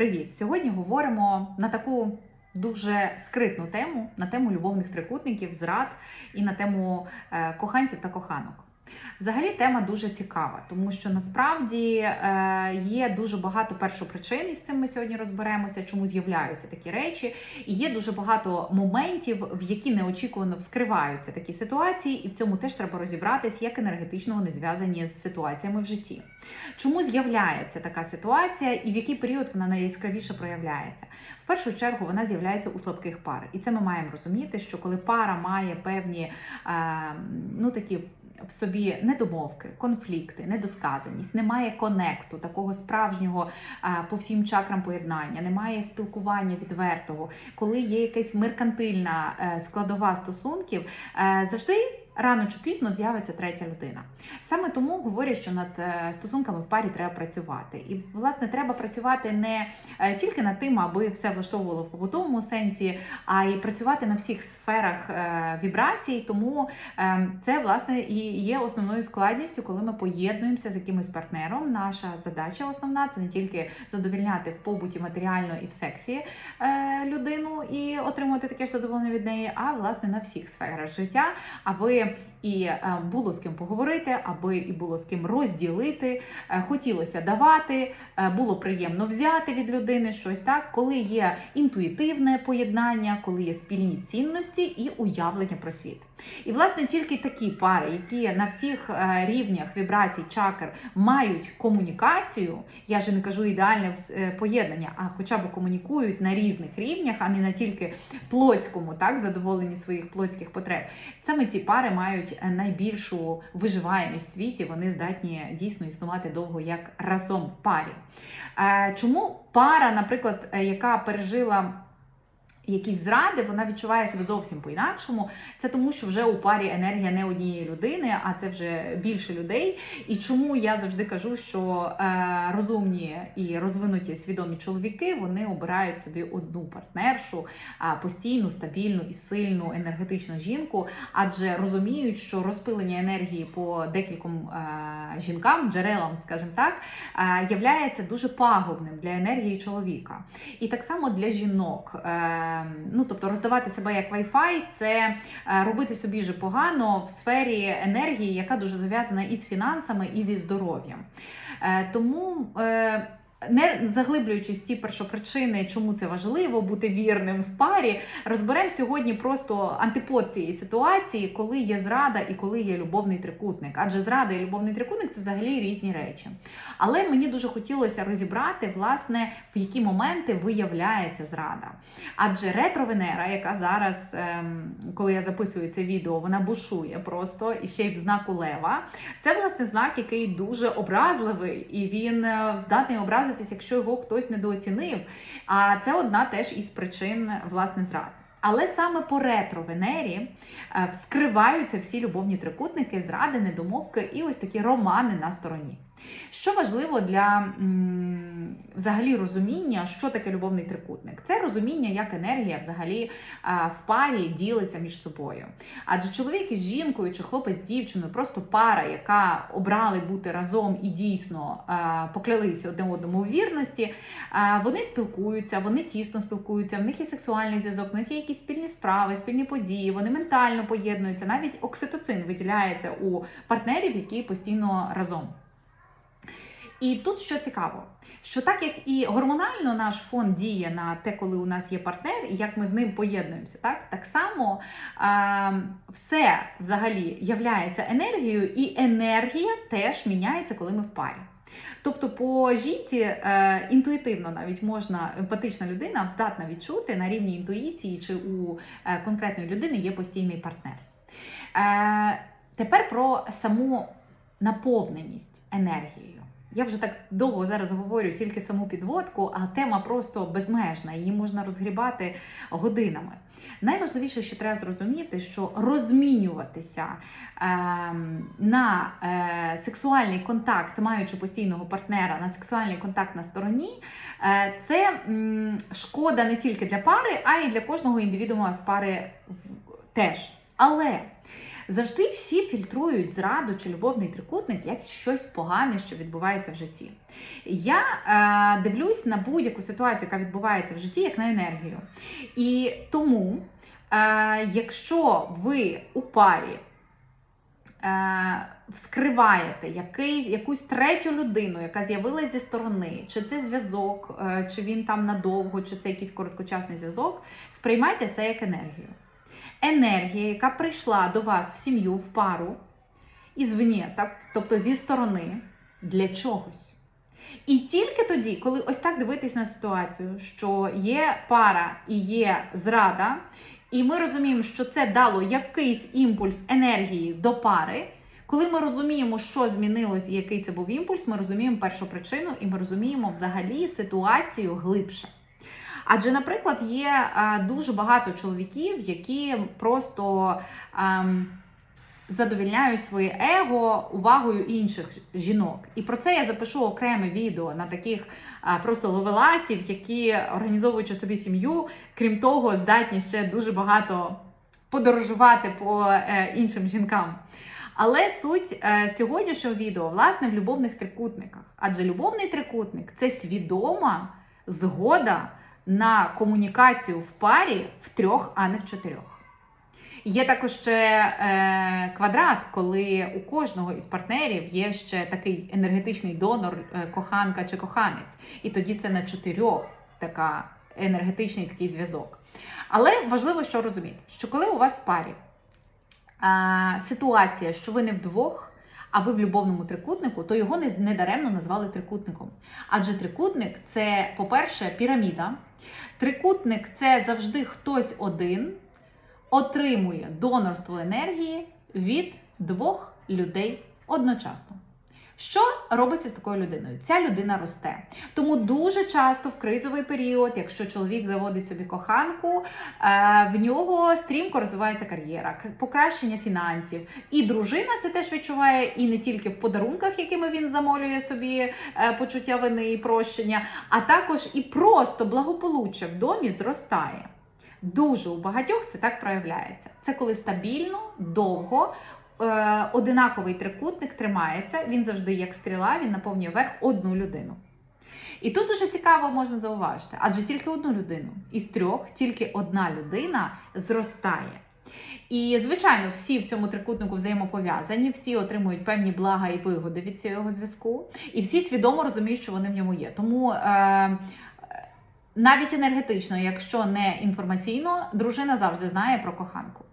Привіт! Сьогодні говоримо на таку дуже скритну тему, на тему любовних трикутників, зрад і на тему е, коханців та коханок. Взагалі тема дуже цікава, тому що насправді е, є дуже багато першопричин, і з цим ми сьогодні розберемося, чому з'являються такі речі. І є дуже багато моментів, в які неочікувано вскриваються такі ситуації, і в цьому теж треба розібратись, як енергетично вони зв'язані з ситуаціями в житті. Чому з'являється така ситуація і в який період вона найяскравіше проявляється? В першу чергу вона з'являється у слабких пар. І це ми маємо розуміти, що коли пара має певні е, ну такі в собі недомовки, конфлікти, недосказаність, немає конекту, такого справжнього по всім чакрам поєднання, немає спілкування відвертого, коли є якась меркантильна е, складова стосунків, е, завжди. Рано чи пізно з'явиться третя людина. Саме тому говорять, що над е, стосунками в парі треба працювати. І, власне, треба працювати не е, тільки над тим, аби все влаштовувало в побутовому сенсі, а й працювати на всіх сферах е, вібрацій. Тому це, власне, і є основною складністю, коли ми поєднуємося з якимось партнером. Наша задача основна це не тільки задовільняти в побуті матеріально і в сексі людину і отримувати таке ж задоволення від неї, а власне на всіх сферах життя, аби коли і е, було з ким поговорити, аби і було з ким розділити, е, хотілося давати, е, було приємно взяти від людини щось так, коли є інтуїтивне поєднання, коли є спільні цінності і уявлення про світ. І, власне, тільки такі пари, які на всіх рівнях вібрацій чакр мають комунікацію, я же не кажу ідеальне поєднання, а хоча б комунікують на різних рівнях, а не на тільки плотському, так, задоволенні своїх плотських потреб. Саме ці пари мають е, найбільшу виживаємість в світі, вони здатні дійсно існувати довго як разом в парі. Чому пара, наприклад, яка пережила якісь зради, вона відчуває себе зовсім по-інакшому. Це тому, що вже у парі енергія не однієї людини, а це вже більше людей. І чому я завжди кажу, що е, розумні і розвинуті свідомі чоловіки вони обирають собі одну партнершу, е, постійну, стабільну і сильну енергетичну жінку, адже розуміють, що розпилення енергії по декільком е, жінкам, джерелам, скажімо так, е, являється дуже пагубним для енергії чоловіка. І так само для жінок. Е, ну тобто роздавати себе як Wi-Fi, це е, робити собі же погано в сфері енергії, яка дуже зав'язана і з фінансами, і зі здоров'ям. Е, тому. Не заглиблюючись ті першопричини, чому це важливо бути вірним в парі, розберемо сьогодні просто антипод цієї ситуації, коли є зрада і коли є любовний трикутник. Адже зрада і любовний трикутник це взагалі різні речі. Але мені дуже хотілося розібрати, власне, в які моменти виявляється зрада. Адже ретро-Венера, яка зараз, ем, коли я записую це відео, вона бушує просто і ще й в знаку Лева. Це власне знак, який дуже образливий, і він е, здатний образити якщо його хтось недооцінив. А це одна теж із причин власне зрад. Але саме по ретро-Венері е, вскриваються всі любовні трикутники, зради, недомовки і ось такі романи на стороні. Що важливо для взагалі розуміння, що таке любовний трикутник? Це розуміння, як енергія взагалі в парі ділиться між собою. Адже чоловік із жінкою чи хлопець з дівчиною, просто пара, яка обрали бути разом і дійсно поклялися одне одному у вірності, вони спілкуються, вони тісно спілкуються, в них є сексуальний зв'язок, в них є якісь спільні справи, спільні події, вони ментально поєднуються. Навіть окситоцин виділяється у партнерів, які постійно разом. І тут що цікаво, що так як і гормонально наш фон діє на те, коли у нас є партнер, і як ми з ним поєднуємося, так так само е, все взагалі являється енергією, і енергія теж міняється, коли ми в парі. Тобто, по жінці е, інтуїтивно навіть можна емпатична людина здатна відчути на рівні інтуїції, чи у е, конкретної людини є постійний партнер. Е, Тепер про саму наповненість енергією. Я вже так довго зараз говорю тільки саму підводку, а тема просто безмежна, її можна розгрібати годинами. Найважливіше, що треба зрозуміти, що розмінюватися е, на е, сексуальний контакт, маючи постійного партнера, на сексуальний контакт на стороні, е, це м, шкода не тільки для пари, а й для кожного індивідуума з пари теж. Але Завжди всі фільтрують зраду чи любовний трикутник як щось погане, що відбувається в житті. Я е, дивлюсь на будь-яку ситуацію, яка відбувається в житті, як на енергію. І тому, е, якщо ви у парі е, вскриваєте якийсь, якусь третю людину, яка з'явилась зі сторони, чи це зв'язок, е, чи він там надовго, чи це якийсь короткочасний зв'язок, сприймайте це як енергію. Енергія, яка прийшла до вас в сім'ю, в пару, ізвні, так, тобто зі сторони, для чогось. І тільки тоді, коли ось так дивитись на ситуацію, що є пара і є зрада, і ми розуміємо, що це дало якийсь імпульс енергії до пари. Коли ми розуміємо, що змінилось і який це був імпульс, ми розуміємо першу причину і ми розуміємо взагалі ситуацію глибше. Адже, наприклад, є е, дуже багато чоловіків, які просто ем, задовільняють своє его увагою інших жінок. І про це я запишу окреме відео на таких а, просто ловеласів, які організовуючи собі сім'ю, крім того, здатні ще дуже багато подорожувати по е, іншим жінкам. Але суть е, сьогоднішнього відео власне в любовних трикутниках. Адже любовний трикутник це свідома згода на комунікацію в парі в трьох, а не в чотирьох. Є також ще е, квадрат, коли у кожного із партнерів є ще такий енергетичний донор, е, коханка чи коханець. І тоді це на чотирьох така енергетичний такий зв'язок. Але важливо, що розуміти, що коли у вас в парі е, ситуація, що ви не вдвох, а ви в любовному трикутнику, то його не, даремно назвали трикутником. Адже трикутник це, по-перше, піраміда. Трикутник це завжди хтось один отримує донорство енергії від двох людей одночасно. Що робиться з такою людиною? Ця людина росте. Тому дуже часто в кризовий період, якщо чоловік заводить собі коханку, е, в нього стрімко розвивається кар'єра, покращення фінансів. І дружина це теж відчуває і не тільки в подарунках, якими він замолює собі е, почуття вини і прощення, а також і просто благополуччя в домі зростає. Дуже у багатьох це так проявляється. Це коли стабільно, довго, одинаковий трикутник тримається, він завжди як стріла, він наповнює вверх одну людину. І тут дуже цікаво можна зауважити, адже тільки одну людину із трьох, тільки одна людина зростає. І, звичайно, всі в цьому трикутнику взаємопов'язані, всі отримують певні блага і вигоди від цього зв'язку, і всі свідомо розуміють, що вони в ньому є. Тому е, навіть енергетично, якщо не інформаційно, дружина завжди знає про коханку.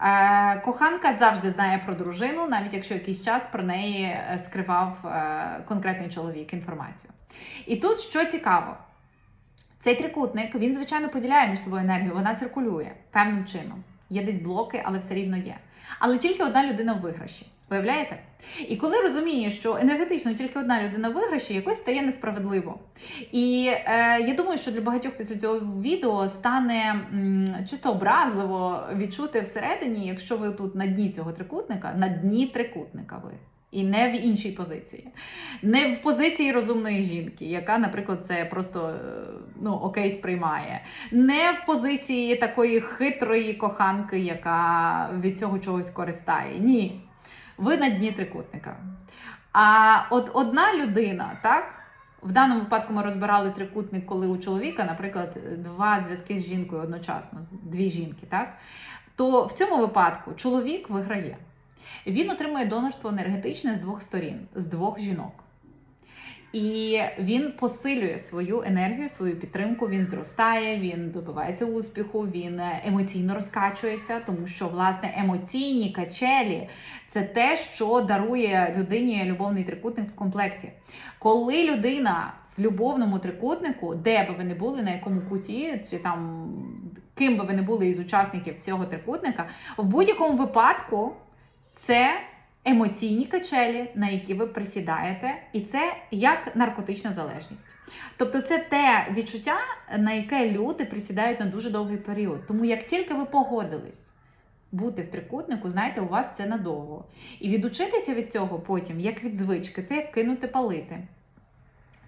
Е, Коханка завжди знає про дружину, навіть якщо якийсь час про неї е, скривав е, конкретний чоловік інформацію. І тут що цікаво, цей трикутник він, звичайно, поділяє між собою енергію, вона циркулює певним чином. Є десь блоки, але все рівно є. Але тільки одна людина в виграші. Уявляєте? І коли розуміє, що енергетично тільки одна людина виграші, якось стає несправедливо. І е, я думаю, що для багатьох після цього відео стане м, чисто образливо відчути всередині, якщо ви тут на дні цього трикутника, на дні трикутника ви. І не в іншій позиції, не в позиції розумної жінки, яка, наприклад, це просто е, ну окей сприймає, не в позиції такої хитрої коханки, яка від цього чогось користає. Ні. Ви на дні трикутника. А от одна людина, так? В даному випадку ми розбирали трикутник, коли у чоловіка, наприклад, два зв'язки з жінкою одночасно, дві жінки, так? То в цьому випадку чоловік виграє. Він отримує донорство енергетичне з двох сторін, з двох жінок. І він посилює свою енергію, свою підтримку. Він зростає, він добивається успіху, він е, емоційно розкачується, тому що власне емоційні качелі це те, що дарує людині любовний трикутник в комплекті. Коли людина в любовному трикутнику, де би ви не були, на якому куті, чи там ким би ви не були із учасників цього трикутника, в будь-якому випадку це емоційні качелі, на які ви присідаєте, і це як наркотична залежність. Тобто, це те відчуття, на яке люди присідають на дуже довгий період. Тому як тільки ви погодились бути в трикутнику, знаєте, у вас це надовго. І відучитися від цього потім, як від звички, це як кинути палити.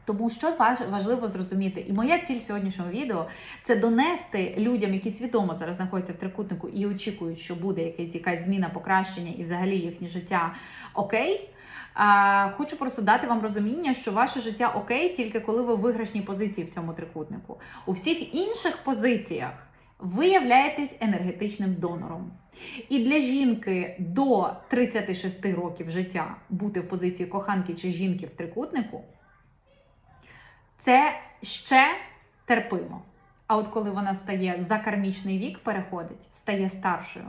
Тому що важливо зрозуміти, і моя ціль сьогоднішнього відео це донести людям, які свідомо зараз знаходяться в трикутнику і очікують, що буде якась якась зміна, покращення і взагалі їхнє життя окей. А, хочу просто дати вам розуміння, що ваше життя окей, тільки коли ви в виграшній позиції в цьому трикутнику. У всіх інших позиціях ви являєтесь енергетичним донором. І для жінки до 36 років життя бути в позиції коханки чи жінки в трикутнику це ще терпимо. А от коли вона стає за кармічний вік, переходить, стає старшою,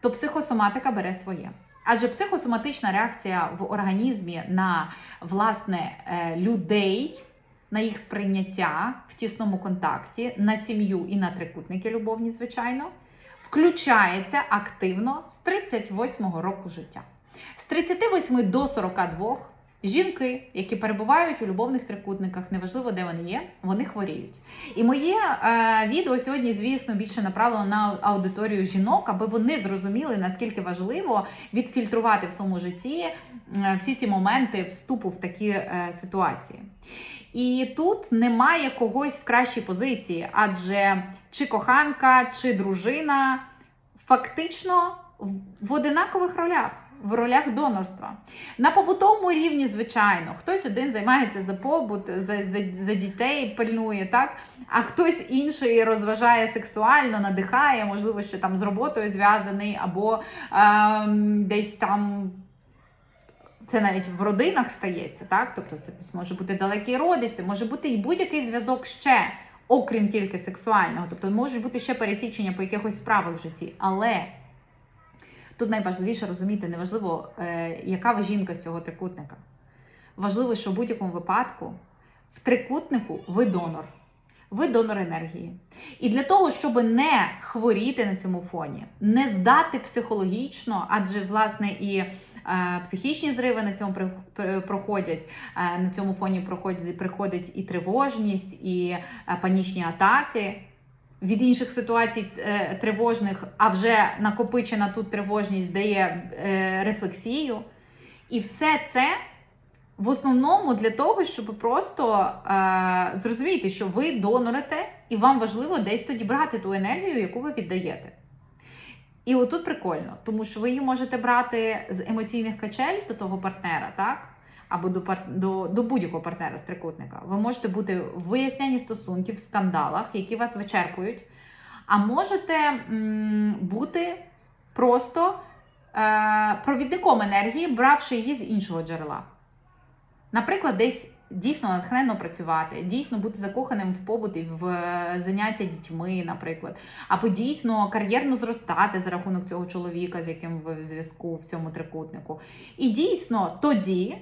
то психосоматика бере своє. Адже психосоматична реакція в організмі на власне е, людей, на їх сприйняття в тісному контакті, на сім'ю і на трикутники любовні, звичайно, включається активно з 38-го року життя. З 38 до 42 жінки, які перебувають у любовних трикутниках, неважливо де вони є, вони хворіють. І моє е, відео сьогодні, звісно, більше направлено на аудиторію жінок, аби вони зрозуміли, наскільки важливо відфільтрувати в своєму житті е, всі ці моменти вступу в такі е, ситуації. І тут немає когось в кращій позиції, адже чи коханка, чи дружина фактично в одинакових ролях. В ролях донорства. На побутовому рівні, звичайно, хтось один займається за побут, за, за, за дітей пильнує, так? а хтось інший розважає сексуально, надихає, можливо, що там з роботою зв'язаний, або ем, десь там. Це навіть в родинах стається, так? Тобто це може бути далекий родич, це може бути і будь-який зв'язок ще, окрім тільки сексуального. Тобто можуть бути ще пересічення по якихось справах в житті. Але тут найважливіше розуміти, неважливо, е, яка ви жінка з цього трикутника. Важливо, що в будь-якому випадку в трикутнику ви донор. Ви донор енергії. І для того, щоб не хворіти на цьому фоні, не здати психологічно, адже власне і е, психічні зриви на цьому проходять, е, на цьому фоні проходять, приходить і тривожність, і панічні атаки. Від інших ситуацій е, тривожних, а вже накопичена тут тривожність дає е, рефлексію. І все це в основному для того, щоб просто е, зрозуміти, що ви донорите, і вам важливо десь тоді брати ту енергію, яку ви віддаєте. І отут прикольно, тому що ви її можете брати з емоційних качель до того партнера, так? Або до, до, до будь-якого партнера з трикутника. Ви можете бути в вияснянні стосунків, в скандалах, які вас вичерпують. А можете м, бути просто е, провідником енергії, бравши її з іншого джерела. Наприклад, десь дійсно натхненно працювати, дійсно бути закоханим в побут і в е, заняття дітьми, наприклад, або дійсно кар'єрно зростати за рахунок цього чоловіка, з яким ви в зв'язку в цьому трикутнику. І дійсно тоді.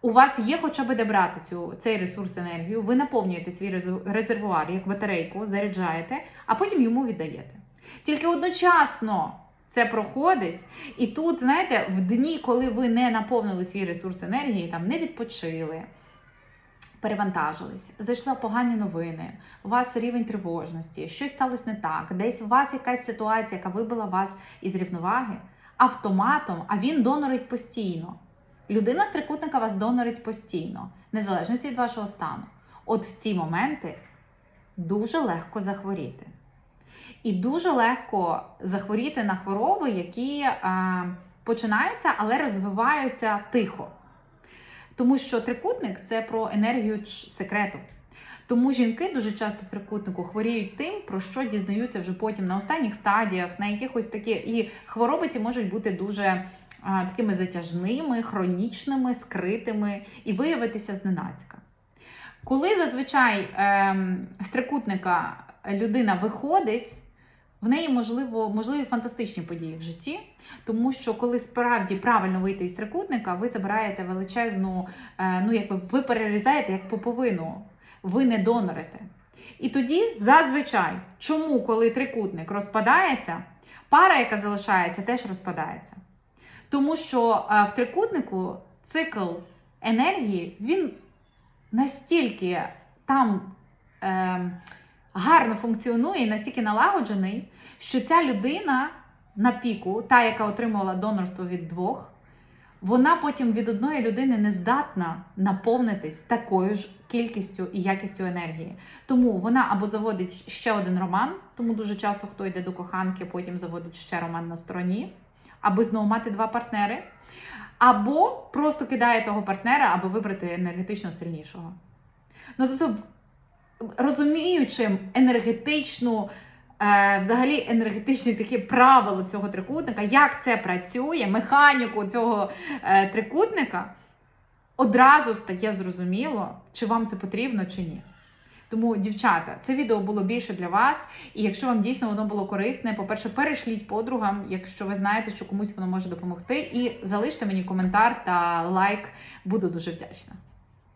У вас є хоча б де брати цю, цей ресурс енергію, ви наповнюєте свій резервуар як батарейку, заряджаєте, а потім йому віддаєте. Тільки одночасно це проходить, і тут, знаєте, в дні, коли ви не наповнили свій ресурс енергії, там не відпочили, перевантажились, зайшли погані новини, у вас рівень тривожності, щось сталося не так, десь у вас якась ситуація, яка вибила вас із рівноваги, автоматом, а він донорить постійно. Людина з трикутника вас донорить постійно, незалежно від вашого стану. От в ці моменти дуже легко захворіти. І дуже легко захворіти на хвороби, які е, починаються, але розвиваються тихо. Тому що трикутник це про енергію секрету. Тому жінки дуже часто в трикутнику хворіють тим, про що дізнаються вже потім на останніх стадіях, на якихось такі. І хвороби ці можуть бути дуже такими затяжними, хронічними, скритими і виявитися зненацька. Коли зазвичай ем, з трикутника людина виходить, в неї можливо, можливі фантастичні події в житті, тому що коли справді правильно вийти із трикутника, ви забираєте величезну, е, ну якби ви перерізаєте як поповину, ви не донорите. І тоді зазвичай, чому, коли трикутник розпадається, пара, яка залишається, теж розпадається. Тому що е, в трикутнику цикл енергії, він настільки там е, гарно функціонує, настільки налагоджений, що ця людина на піку, та, яка отримувала донорство від двох, вона потім від одної людини не здатна наповнитись такою ж кількістю і якістю енергії. Тому вона або заводить ще один роман, тому дуже часто хто йде до коханки, потім заводить ще роман на стороні, аби знову мати два партнери, або просто кидає того партнера, аби вибрати енергетично сильнішого. Ну тобто, розуміючи енергетичну. Е, взагалі енергетичні такі правила цього трикутника, як це працює, механіку цього е, трикутника, одразу стає зрозуміло, чи вам це потрібно, чи ні. Тому, дівчата, це відео було більше для вас. І якщо вам дійсно воно було корисне, по-перше, перешліть подругам, якщо ви знаєте, що комусь воно може допомогти. І залиште мені коментар та лайк. Буду дуже вдячна.